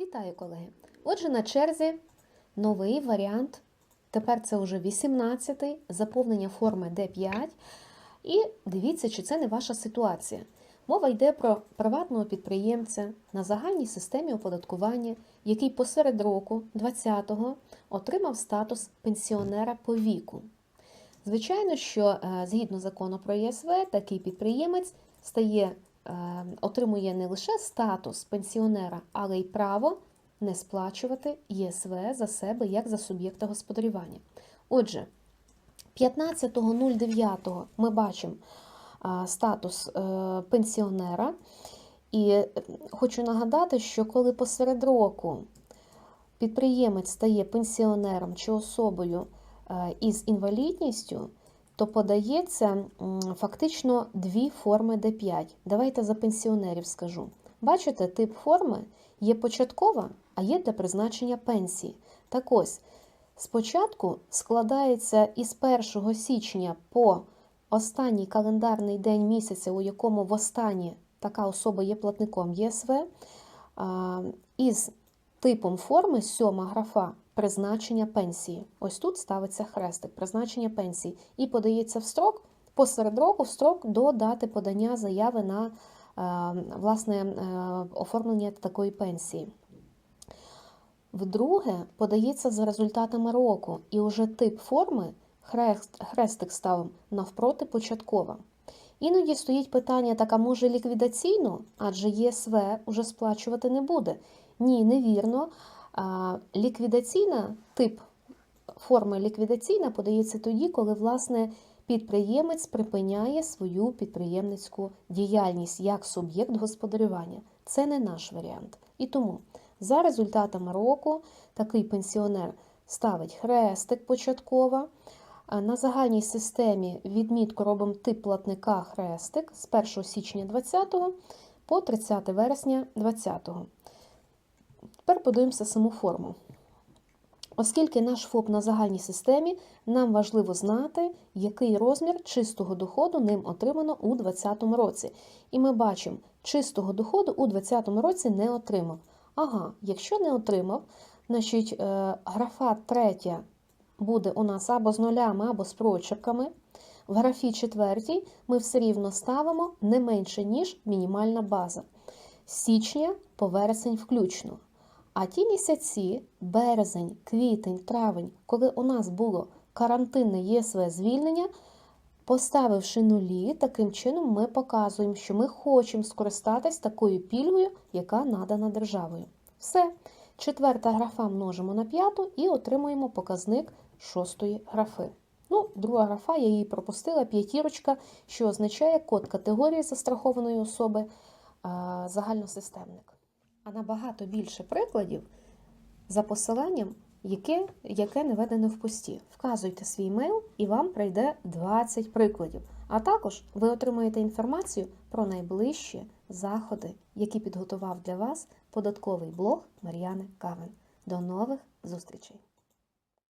Вітаю, колеги! Отже, на черзі новий варіант. Тепер це вже 18-й заповнення форми D5. І дивіться, чи це не ваша ситуація. Мова йде про приватного підприємця на загальній системі оподаткування, який посеред року 20-го отримав статус пенсіонера по віку. Звичайно, що е, згідно закону про ЄСВ, такий підприємець стає, отримує не лише статус пенсіонера, але й право не сплачувати ЄСВ за себе як за суб'єкта господарювання. Отже, 15.09 ми бачимо статус е, пенсіонера. І е, хочу нагадати, що коли посеред року підприємець стає пенсіонером чи особою е, із інвалідністю, то подається фактично дві форми Д5. Давайте за пенсіонерів скажу. Бачите, тип форми є початкова, а є для призначення пенсії. Так ось, спочатку складається із 1 січня по останній календарний день місяця, у якому востаннє така особа є платником ЄСВ, із типом форми сьома графа призначення пенсії. Ось тут ставиться хрестик призначення пенсії і подається в строк посеред року в строк до дати подання заяви на е, власне е, оформлення такої пенсії. Вдруге, подається за результатами року, і уже тип форми хрест, хрестик ставимо навпроти початкова. Іноді стоїть питання, так, а може ліквідаційно, адже ЄСВ уже сплачувати не буде. Ні, невірно. Ліквідаційна тип форми ліквідаційна подається тоді, коли власне підприємець припиняє свою підприємницьку діяльність як суб'єкт господарювання. Це не наш варіант. І тому за результатами року такий пенсіонер ставить хрестик початково. На загальній системі відмітку робимо тип платника хрестик з 1 січня 20 по 30 вересня 20. Тепер подивимося саму форму. Оскільки наш ФОП на загальній системі, нам важливо знати, який розмір чистого доходу ним отримано у 2020 році. І ми бачимо, чистого доходу у 2020 році не отримав. Ага, якщо не отримав, значить е, графа третя буде у нас або з нулями, або з прочерками. В графі четвертій ми все рівно ставимо не менше, ніж мінімальна база. Січня по вересень включно. А ті місяці, березень, квітень, травень, коли у нас було карантинне ЄСВ звільнення, поставивши нулі, таким чином ми показуємо, що ми хочемо скористатись такою пільгою, яка надана державою. Все. Четверта графа множимо на п'яту і отримуємо показник шостої графи. Ну, друга графа, я її пропустила, п'ятірочка, що означає код категорії застрахованої особи загальносистемник. А набагато більше прикладів за посиланням, яке, яке не ведене в пості. Вказуйте свій мейл і вам прийде 20 прикладів. А також ви отримаєте інформацію про найближчі заходи, які підготував для вас податковий блог Мар'яни Кавен. До нових зустрічей!